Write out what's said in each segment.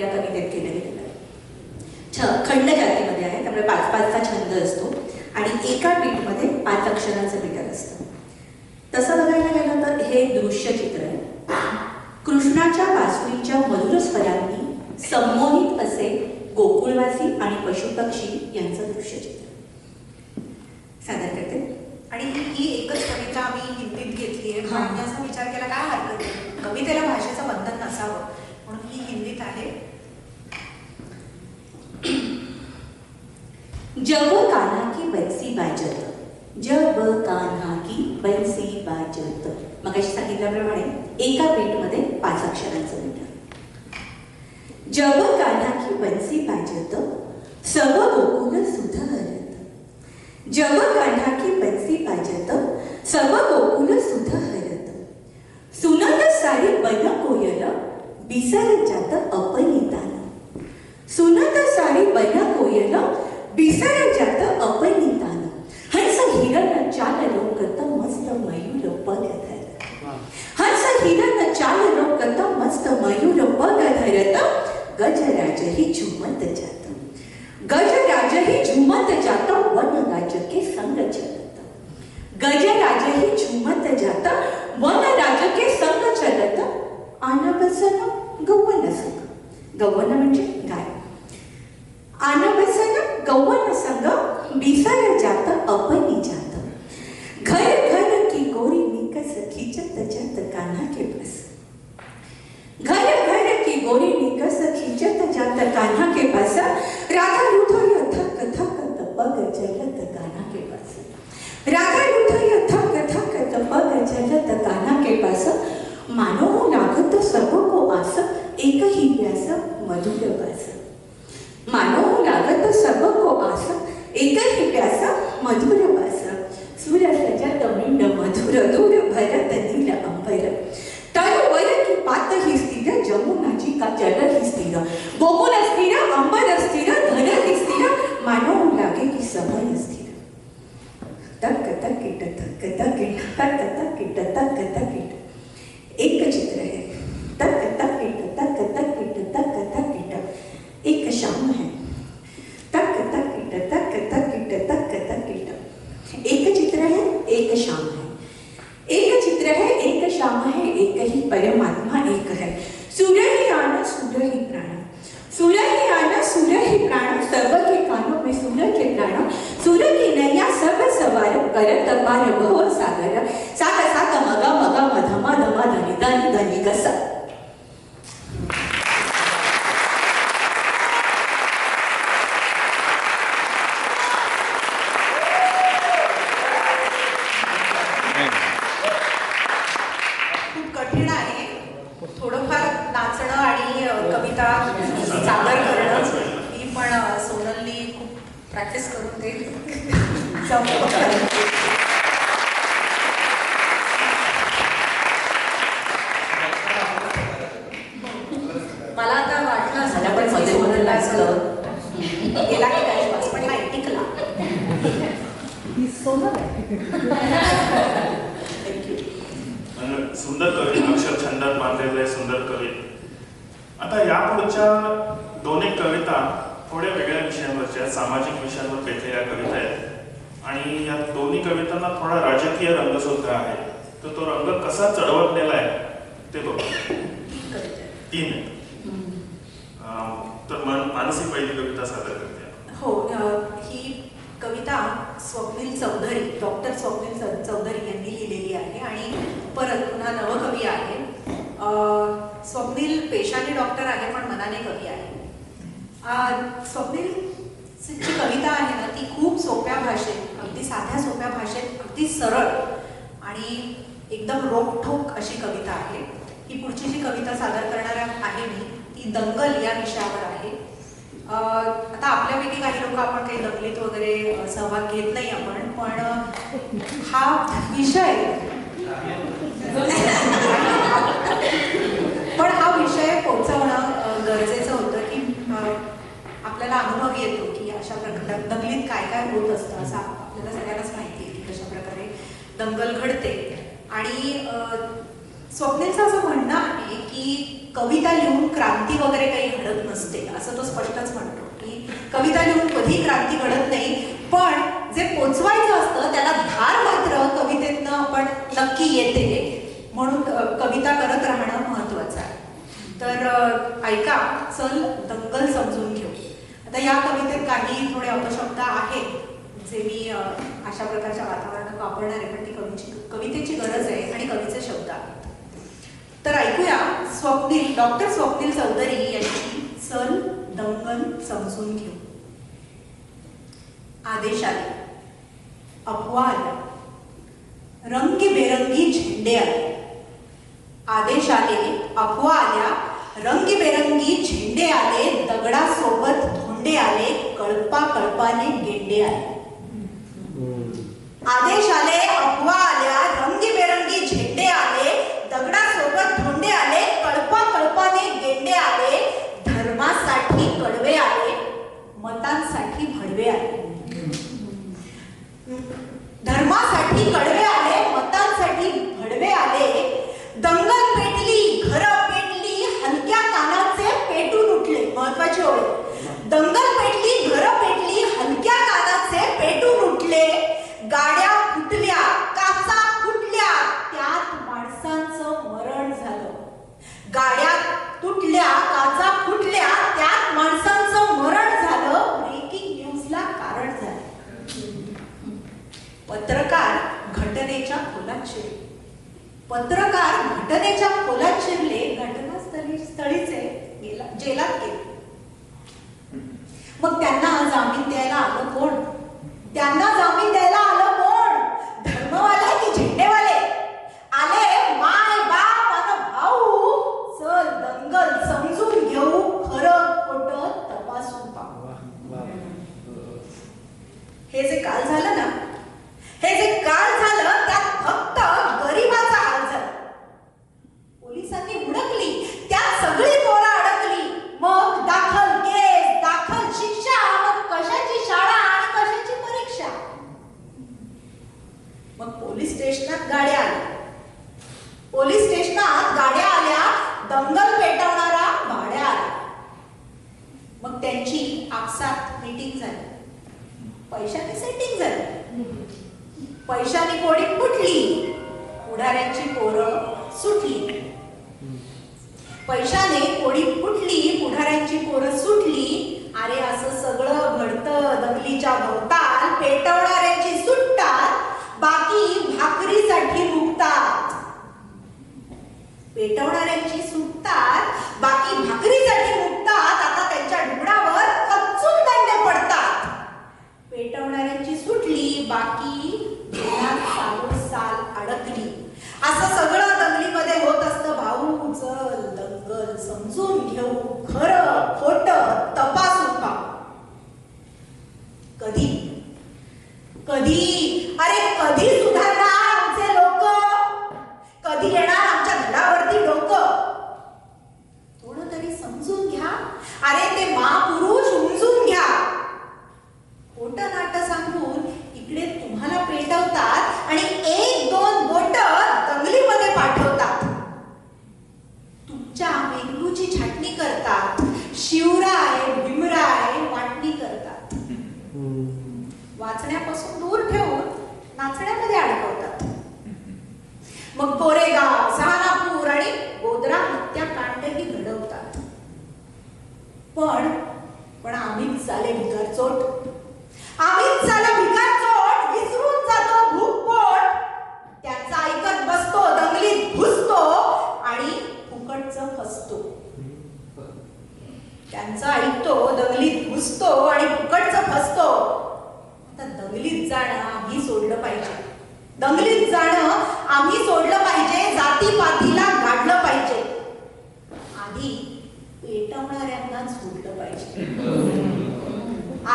या कवितेत केलं गेलेलं आहे. छ खंड जातीमध्ये आहे त्यामुळे पाच पाचचा छंद असतो. आणि एका बीटमध्ये पाच अक्षरांचं मीटर असतं. तसं बघायला गेलं तर हे दृश्य चित्र आहे. कृष्णाच्या बासुरीच्या मधुर स्वरांनी संमोहित असे गोकुळवासी आणि पशुपक्षी यांचं दृश्यचित्र सादर करते. आणि ही एकच कविता आम्ही हिंदीत घेतली आहे. आम्ही असा विचार केला काय हरकत. कवितेला भाषेचं बंधन नसावं. म्हणून ही हिंदीत आहे. जब कान्हा की बैसी बाजत जब कान्हा की बैसी बाजत. मगाशी सांगितल्याप्रमाणे एका बीटमध्ये पाच अक्षरांचं मीटर जब कान्हा की बन्सी बाजत सब गोकुल सुध हरत जब कान्हा की बन्सी बाजत सब गोकुल सुध हरत सुनत सारी बन कोयल बिसर जात अपनितान सुनत सारी बन कोयल बिसर ही झुमत जात गजराज ही झुमत जात वन राज के संग चलत गजराज ही झुमत जात वन राज के संग चलत आनबसन गव्वन संग गव्वन म्हणजे गाय। आनबसन गव्वन संग बिसर जात, अपनी जात। घर घर की गोरी निकस खिचत जात, कान्हा के बस। घर घर की गोरी निकस खिचत जात कान्हा के पास। राधा लुठोय थक थक पग चलत कान्हा के पास। राधा लुठोय थक थक पग चलत कान्हा के पास। मानो लागत सब को आस एक ही व्यास मधुर बास। मानो लागत सब को आस एक ही प्यास मधुर बास सूर्य सजत मिंड मधुर दूर भरत नील अंबर तरुवर की पात ही स्थिर जमुनाची का जल ही स्थिर गोकुल स्थिर अंबर स्थिर धन ही स्थिर मानो लागे की समय स्थिर तक तक किट तक तक किट तक तक किट तक तक किट एक चित्र है तक तक किट तक तक किट तक तक किट एक शाम है तक तक किट तक तक किट तक तक किट एक चित्र है एक शाम है एक चित्र है एक शाम है एक ही परमात्मा एक है सूर्य ही आना सूर्य ही प्राण सूर्य ही आना सूर्य ही प्राण सर्व के कानों में सूर्य के प्राण सूर्य की नैया सब सवार करत पार भव सागर साग साग मग मग मधमा धमा धनी धनी धनी कस खूप कठीण आहे थोडंफार नाचणं आणि अ, कविता सादर करणं ही पण अ, सोनलनी खूप प्रॅक्टिस करून ते जमलं. मला आता वाटलं असं मला पण मध्ये मध्ये लागलं. गेला की काय श्वास पण नाही टिकला आणि सुंदर कवी अक्षर छंदात बांधलेले सुंदर कवी आता या पुढच्या दोन एक कविता थोड्या वेगळ्या विषयांवरच्या आहेत, सामाजिक विषयांवर पेटलेल्या कविता आहेत. आणि या दोन्ही कवितांना थोडा राजकीय रंग सुद्धा आहे. तर तो रंग कसा चढवटलेला आहे ते बघ. तीन तर मानसी पहिली कविता सादर करते हो ही कविता स्वप्नील चौधरी डॉक्टर स्वप्नील चौधरी यांनी लिहिलेली आहे. आणि परत पुन्हा नवकवी आहे. स्वप्नील पेशाने डॉक्टर आहे पण मनाने कवी आहे. स्वप्नील जी कविता आहे ना ती खूप सोप्या भाषेत अगदी साध्या सोप्या भाषेत अगदी सरळ आणि एकदम रोखठोक अशी कविता आहे. ही पुढची जी कविता सादर करणार आहे मी ती दंगल या विषयावर आहे. आता आपल्यापैकी काही लोक आपण काही दंगलीत वगैरे सहभाग घेत नाही आपण पण हा विषय पोहोचवणं अ, गरजेचं होतं की आपल्याला अनुभव येतो की अशा प्रकार दंगलीत काय काय होत असतं असं आपल्याला सगळ्यांनाच माहिती आहे की कशा प्रकारे दंगल घडते. आणि स्वप्नेचं असं म्हणणं आहे की कविता लिहून क्रांती वगैरे काही घडत नसते असं तो स्पष्टच म्हणतो की कविता लिहून कधी क्रांती घडत नाही पण जे पोचवायचं असतं त्याला धार मात्र कवितेतनं आपण नक्की येते. म्हणून कविता करत राहणं महत्वाचं आहे. तर ऐका चल दंगल समजून घेऊ. आता या कवितेत काही थोडे अपशब्द आहेत जे मी अशा प्रकारच्या वातावरणात वापरणार आहे पण ती कवीची कवितेची गरज आहे आणि कवीचे शब्द आहेत. तर ऐकूया स्वप्नील डॉक्टर स्वप्नील चौधरी यांची चल दंगल समजून घेऊ. आदेश आले. अपवा आल्या रंगीबेरंगी झेंडे आले. आदेश आले अफवा आल्या रंगीबेरंगी झेंडे आले दगडासोबत धोंडे आले कळपा कळपाने गेंडे आले. आदेश आले अफवा आल्या रंगीबेरंगी झेंडे आले दगडासोबत धोंडे आले कळपा कळपाने गेंडे आले धर्मासाठी कडवे आले मतांसाठी भडवे आले. धर्मासाठी कडवे आले. घटनेच्या खोलात शिरले घटनास्थळी स्थळीचे गेला जेलात गेले मग त्यांना जामीन द्यायला आलं कोण त्यांना जामीन द्यायला आलं कोण धर्मवाले की झेंडेवाले आले माय बाप आणि भाऊ चल दंगल समजून घेऊ खरं खोटं तपासून पाहू हे जे काल झालं ना हे जे काल झालं त्यात फक्त गरिबाचा हाल झाला पोलिसांनी हुडकली त्यात सगळी पोरं अडकली मग दाखल केस दाखल शिक्षा मग कशाची शाळा आणि कशाची परीक्षा मग पोलीस स्टेशनात गाड्या आल्या पोलीस स्टेशनात गाड्या आल्या दंगल पेटवणारा भाड्या आला. मग त्यांची आपसात मीटिंग झाली. पैशाने सेटिंग झाली. पैशाने कोडी फुटली? पुढाऱ्यांची पोरं सुटली. पैशाने कोडी फुटली? पुढाऱ्यांची पोरं सुटली. अरे असं सगळं घडतं. दगलीच्या भोवताल पेटवणार सुटतात बाकी भाकरीसाठी मुक्तात पेटवणाऱ्यांची सुटतात बाकी भाकरीसाठी मुक्तात आता त्यांच्या ढुंगणावर कच्चून दंडे पडतात. पेटवणाऱ्यांची सुटली बाकी जेलात सालोसाल अडकली असं सगळं दंगलीमध्ये होत असतं भाऊ चल दंगल समजून घेऊ खरं खोट तपासून पाहू कधी कधी अरे कधी सुधारणार आमचे लोक कधी येणार आमच्या घरावरती डोकं थोडं तरी समजून घ्या अरे ते महापुरुष उमजून घ्या खोटं नाटं सांगून इकडे तुम्हाला पेटवतात आणि एक दोन बोट दंगलीमध्ये पाठवतात तुमच्या मेंदूची छाटणी करतात शिवराय भीमराय वाटणी करतात. वाचण्यापासून दूर ठेवून नाचण्यामध्ये अडकवतात. मग कोरेगाव सहानापूर आणि गोदरा हत्याकांडही घडवतात. पण पण आम्हीच झाले भिकारचोट. आम्हीच झाले भिकार चोट विसरून जातो भूकपोट त्याचा ऐकत बसतो दंगलीत घुसतो आणि फुकटचं फसतो त्यांचं ऐकतो दंगलीत घुसतो आणि फुकटचं फसतो. आता दंगलीत जाणं आम्ही सोडलं पाहिजे. दंगलीत जाणं आम्ही सोडलं पाहिजे जातीपातीला गाडलं पाहिजे. आधी पेटवणाऱ्यांना सोडलं पाहिजे.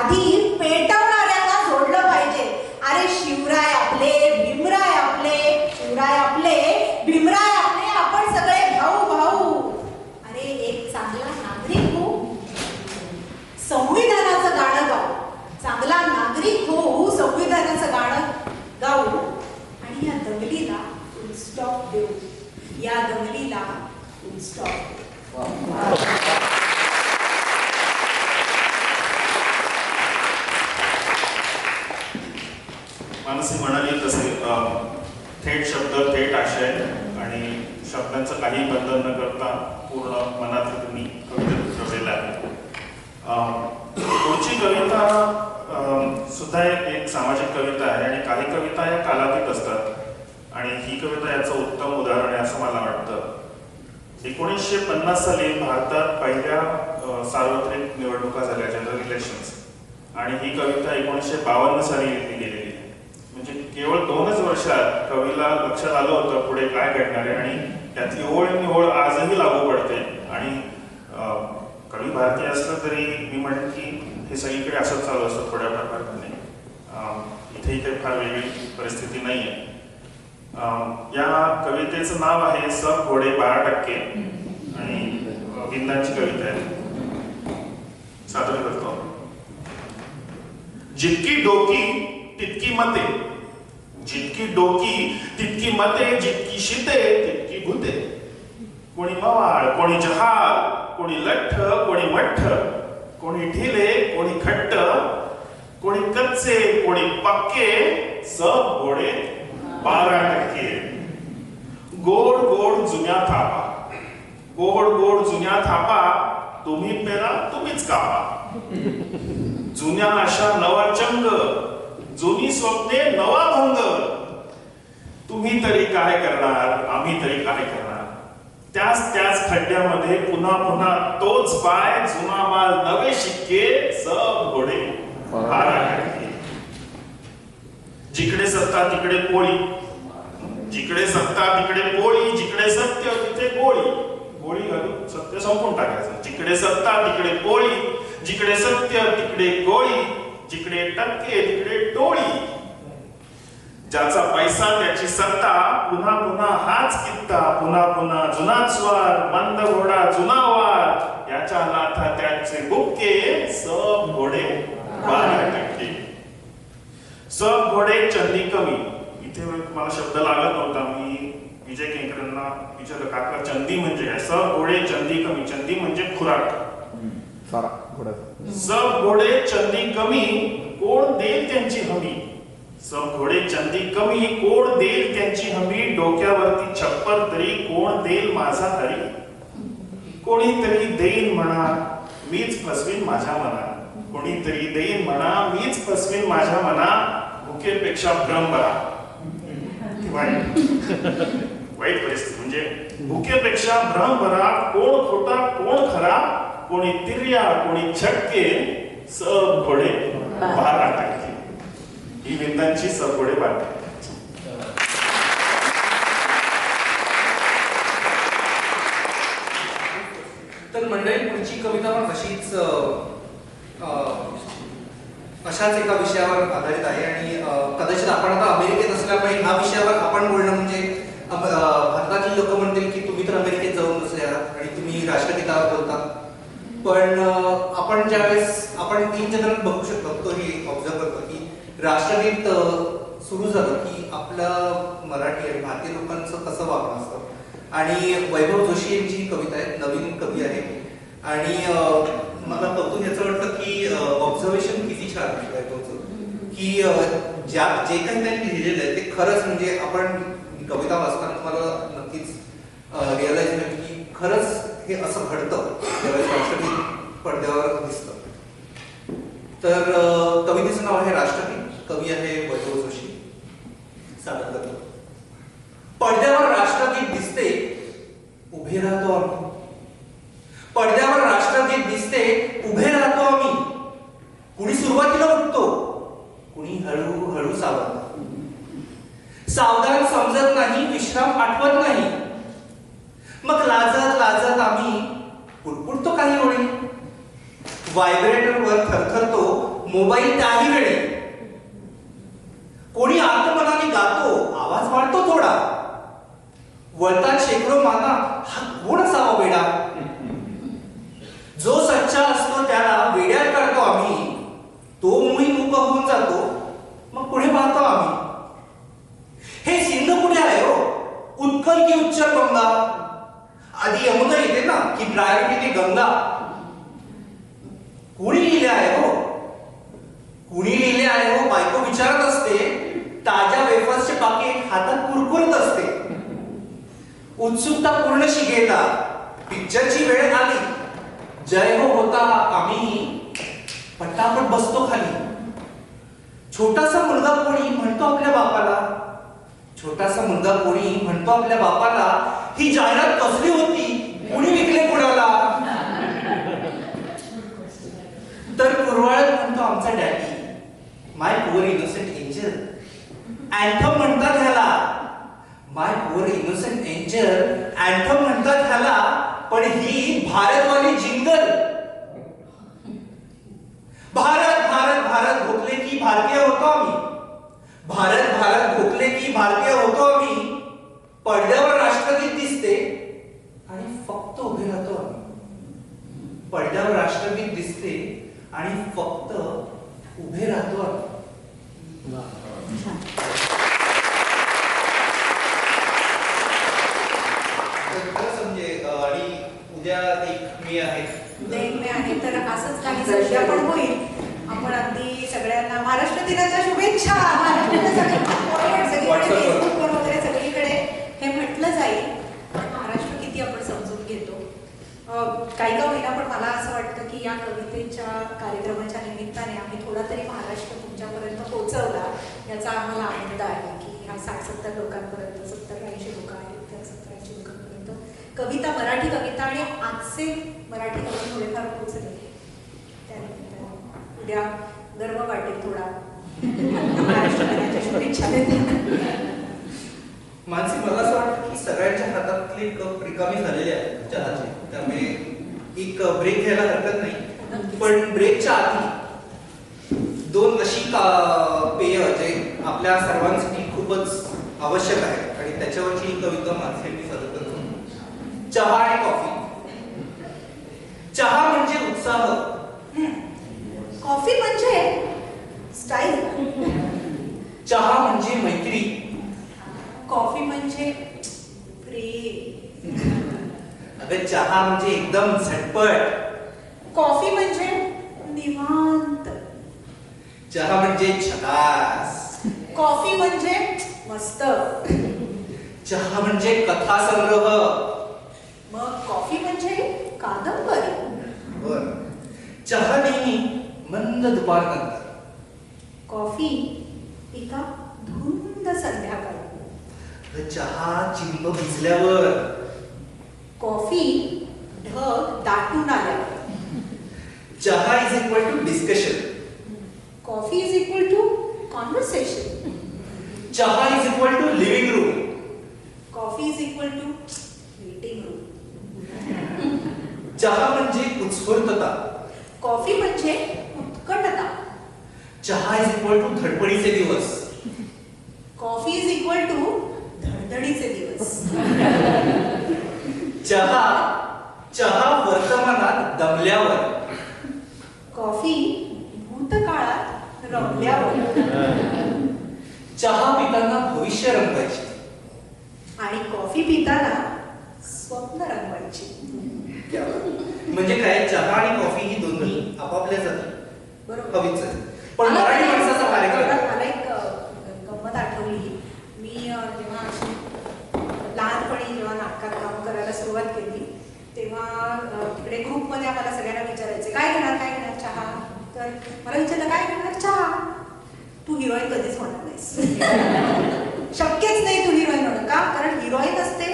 आधी पेटवणाऱ्यांना सोडलं पाहिजे. अरे शिवराय आपले भीमराय आपले शिवराय आपले भीमराय त्यांचं गाणं गाऊ. आणि या दंगलीला स्टॉप देऊ. या दंगलीला स्टॉप मानसी म्हणाली तसे थेट शब्द थेट आशय आणि शब्दांचं काही बंधन न करता पूर्ण मनात त्याचं उत्तम उदाहरण आहे असं मला वाटतं. एकोणीसशे पन्नास साली भारतात पहिल्या सार्वत्रिक निवडणुका झाल्या जनरल इलेक्शन्स आणि ही कविता एकोणीसशे बावन्न साली लिहिली गेलेली. आहे म्हणजे केवळ दोनच वर्षात कवीला लक्षात आलं होतं पुढे काय घडणार आहे आणि त्यातली ओळ निवळ आजही लागू पडते. आणि कवी भारतीय असलं तरी मी म्हणेन की हे सगळीकडे असंच चालू असतं थोड्या प्रकारे इथे इथे फार वेगळी परिस्थिती नाही आहे या कवितेचं नाव आहे सब घोडे बारा टक्के. आणि विंदांची कविता आहे. सादर करतो. जितकी डोकी तितकी मते. जितकी डोकी तितकी मते जितकी शिते तितकी भूते कोणी मवाळ कोणी जहाल कोणी लठ्ठ कोणी मठ्ठ. कोणी ढिले कोणी खट्ट. कोणी कच्चे कोणी पक्के. सब घोडे बारा टक्के. गोड गोड जुन्या थापा. गोड गोड जुन्या थापा तुम्ही पेरा तुम्हीच कापा. जुन्या आशा नवा चंग जुनी स्वप्ने नवा भंग. तुम्ही तरी काय करणार आम्ही तरी काय करणार? त्याच त्याच खड्ड्यामध्ये पुन्हा पुन्हा तोच पाय जुना माल नवे शिक्के सब घोडे. बारा टक्के. जिकडे सत्ता तिकडे पोळी जिकडे सत्ता तिकडे पोळी जिकडे सत्य तिथे गोळी गोळी घालून सत्य संपून टाकायचं. जिकडे सत्ता तिकडे पोळी जिकडे सत्य तिकडे गोळी जिकडे टक्के तिकडे टोळी. ज्याचा पैसा त्याची सत्ता पुन्हा पुन्हा हाच कित्ता. पुन्हा पुन्हा जुना स्वार मंद घोडा जुना वार. याच्या नाथा त्याचे बुक्के सब घोडे बारा टक्के. सब घोडे चंदी कमी इथे मला शब्द लागत नव्हता. मी विजय केंकरांना विचारलं काका चंदी म्हणजे काय? सब घोडे चंदी कमी चंदी म्हणजे खुराक. सारा सब घोडे चंदी कमी कोण देईल त्यांची हमी? सब घोडे चंदी कमी कोण देईल त्यांची हमी? डोक्यावरती छप्पर तरी कोण देईल माझा हरी कोणीतरी देईन म्हणा मीच फसवीन माझ्या मना कोणीतरी देईन म्हणा मीच फसवीन माझ्या मना भुकेपेक्षा भ्रम बरा. वाईट. वाईट परिस्थिती. म्हणजे भुकेपेक्षा भ्रम बरा कोण खोटा कोण खरा कोणी तिर्या कोणी छटके सब घोडे बारा टक्के ही विंदांची सब घोडे बारा तर मंडळी पुढची कविता पण अशीच अशाच एका विषयावर आधारित आहे आणि अमेरिकेत पाहिजे ह्या विषयावर आपण बोलणं म्हणजे भारतातील लोक म्हणतील की तुम्ही तर अमेरिकेत जाऊन बसले आहात आणि तुम्ही राष्ट्रगीतावर बोलतात पण आपण ज्यावेळेस आपण तीन जनरल बघू शकतो तो हे ऑब्झर्व करतो की राष्ट्रगीत सुरू झालं की आपलं मराठी आणि भारतीय लोकांचं कसं वागणं असतं. आणि वैभव जोशी यांची ही कविता आहे नवीन कवी आहे. आणि मला कौतुक याचं वाटतं की ऑब्झर्वेशन किती छान आहे वैभवचं. की ज्या जे काही त्यांनी लिहिलेलं आहे ते खरंच म्हणजे आपण कविता वाचताना तुम्हाला नक्कीच रिअलाइज होईल की खरंच हे असं घडतं. राष्ट्रगीत पडद्यावर दिसतं. तर कवितेचं नाव आहे राष्ट्रगीत. कवी आहे वैभव जोशी. सादर करतो पडद्यावर राष्ट्रगीत दिसते उभे राहतो आम्ही. पडद्यावर राष्ट्रगीत दिसते उभे राहतो आम्ही. कुणी सुरुवातीला उठतो कुणी हळू हळू सावध सावधान समजत नाही विश्राम आठवत नाही. मग लाजत लाजत आम्ही पुटपुटतो काही ओळी व्हायब्रेटरवर थरथरतो मोबाईल त्याही वेळी. कोणी आत्मनाने गातो आवाज वाढतो थोडा. वळतात शेकडो माना हा कोण असावा वेडा? जो सच्चा असतो त्याला वेड्यात करतो आम्ही. तो मुळी मुका होऊन जातो मग पुढे पाहतो आम्ही. हे सिंध पुढे आहे हो? उत्कल की उच्चर गंगा. आधी यमुना येते ना की प्रायोरिटी ती गंगा. कुणी लिहिले आहे हो? कुणी लिहिले आहे हो? बायको विचारत असते ताज्या वेफर्सचे बाकी हातात कुरकुरत असते. उत्सुकता पूर्ण शिकेला पिक्चरची वेळ आली. जय हो होता आम्ही. पटापट बसतो खाली. छोटासा मुलगा कोणी म्हणतो आपल्या बापाला? छोटासा मुलगा कोणी म्हणतो आपल्या बापाला ही जाहिरात कसली होती? कोणी विकले कुणाला? तर कुरवाळत म्हणतो आमचा daddy my poor innocent angel. Anthem म्हणतात ह्याला my poor innocent angel. Anthem म्हणतात ह्याला पण ही भारतवाली जिंगल. भारत भारत भारत भोकले की भारतीय होतो आम्ही. भारत भारत भोकले की भारतीय होतो आम्ही. पडद्यावर राष्ट्रगीत दिसते आणि फक्त उभे राहतो आम्ही. पडद्यावर राष्ट्रगीत दिसते आणि फक्त उभे राहतो आम्ही. म्हणजे अं, आणि उद्या एक मे आहे. आहे तर असंच काही पण होईल. आपण अगदी सगळ्यांना महाराष्ट्र दिनाच्या शुभेच्छा. महाराष्ट्र. फेसबुकवर वगैरे सगळीकडे हे म्हटलं जाईल. पण महाराष्ट्र किती आपण समजून घेतो. काही का होईना पण मला असं वाटतं की या कवितेच्या कार्यक्रमाच्या निमित्ताने आम्ही थोडा तरी महाराष्ट्र तुमच्यापर्यंत पोहोचवला याचा आम्हाला आनंद आहे की ह्या साठ सत्तर लोकांपर्यंत सत्तर ऐंशी लोक आहेत त्या सत्तर ऐंशी लोकांपर्यंत कविता मराठी कविता आणि आजचे मराठी कवी थोडेफार पोहोचले. त्यानिमित्ताने उद्या गर्व वाटेल थोडा. शुभेच्छा मानसी मला असं वाटतं की सगळ्यांच्या हातातले कप रिकामी झालेले आहेत चहाचे. त्यामुळे एक ब्रेक घ्यायला हरकत नाही. पण ब्रेकच्या आधी दोन अशी का- पेय जे आपल्या सर्वांसाठी खूपच आवश्यक आहे. आणि त्याच्यावरची ही कविता मानसी मी सादर करतो. चहा आणि कॉफी. चहा म्हणजे उत्साह. कॉफ़ी म्हणजे स्टाईल चहा म्हणजे मैत्री. कॉफ़ी म्हणजे प्रेम. अगं चहा म्हणजे एकदम झटपट. कॉफ़ी म्हणजे निवांत. चहा म्हणजे छलास कॉफ़ी म्हणजे मस्त. चहा म्हणजे कथा संग्रह मग कॉफ़ी म्हणजे कादंबरी. बर चहा नेहमी मंद दुपारनंतर कॉफ़ी एका धुंद संध्याकाळी चहा चिंब भिजल्यावर। कॉफ़ी ढग दाटून आल्यावर चहा is equal to discussion coffee is equal to conversation चहा is equal to living room coffee is equal to meeting room चहा म्हणजे उत्स्फूर्तता. चहा इज इक्वल टू धडपडीचे दिवस. कॉफी इज इक्वल टू धडधडीचे दिवस. चहा चहा वर्तमानात दमल्यावर. कॉफी भूतकाळात रमल्यावर. चहा पिताना भविष्य रंगायचे आणि कॉफी पिताना स्वप्न रंगवायची. म्हणजे काय? चहा आणि कॉफी ही दोन्ही आपापल्या जाती. बरोबर. हवीच. पण मला मराठी एक- माणसाचा कार्यक्रम. मला एक गंमत आठवली. मी जेव्हा अशी लहानपणी जेव्हा नाटकात काम करायला सुरुवात केली तेव्हा तिकडे ग्रुपमध्ये आम्हाला सगळ्यांना विचारायचे काय घेणार काय घेणार चहा? तर मला विचारलं काय घेणार चहा? तू हिरोईन कधीच होणार नाहीस. शक्यच नाही तू हिरोईन होणं का? कारण हिरोईन असते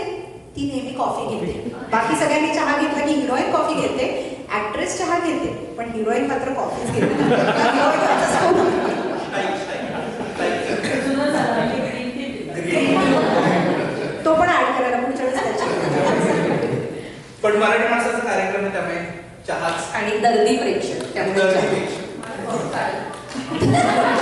ती नेहमी कॉफी. घेते. बाकी सगळ्यांनी चहा घेतला की हिरोईन कॉफी घेते ऍक्ट्रेस चहा घेते पण हिरोईन मात्र कॉफीच घेते Heroine असं सोडून. तो पण ऍड करायला पुढच्या वेळेस त्याची पण मराठी माणसाचा कार्यक्रम आहे त्यामुळे चहाच. आणि दर्दी प्रेक्षक त्यामुळे दर्दीपेक्षा. पण आज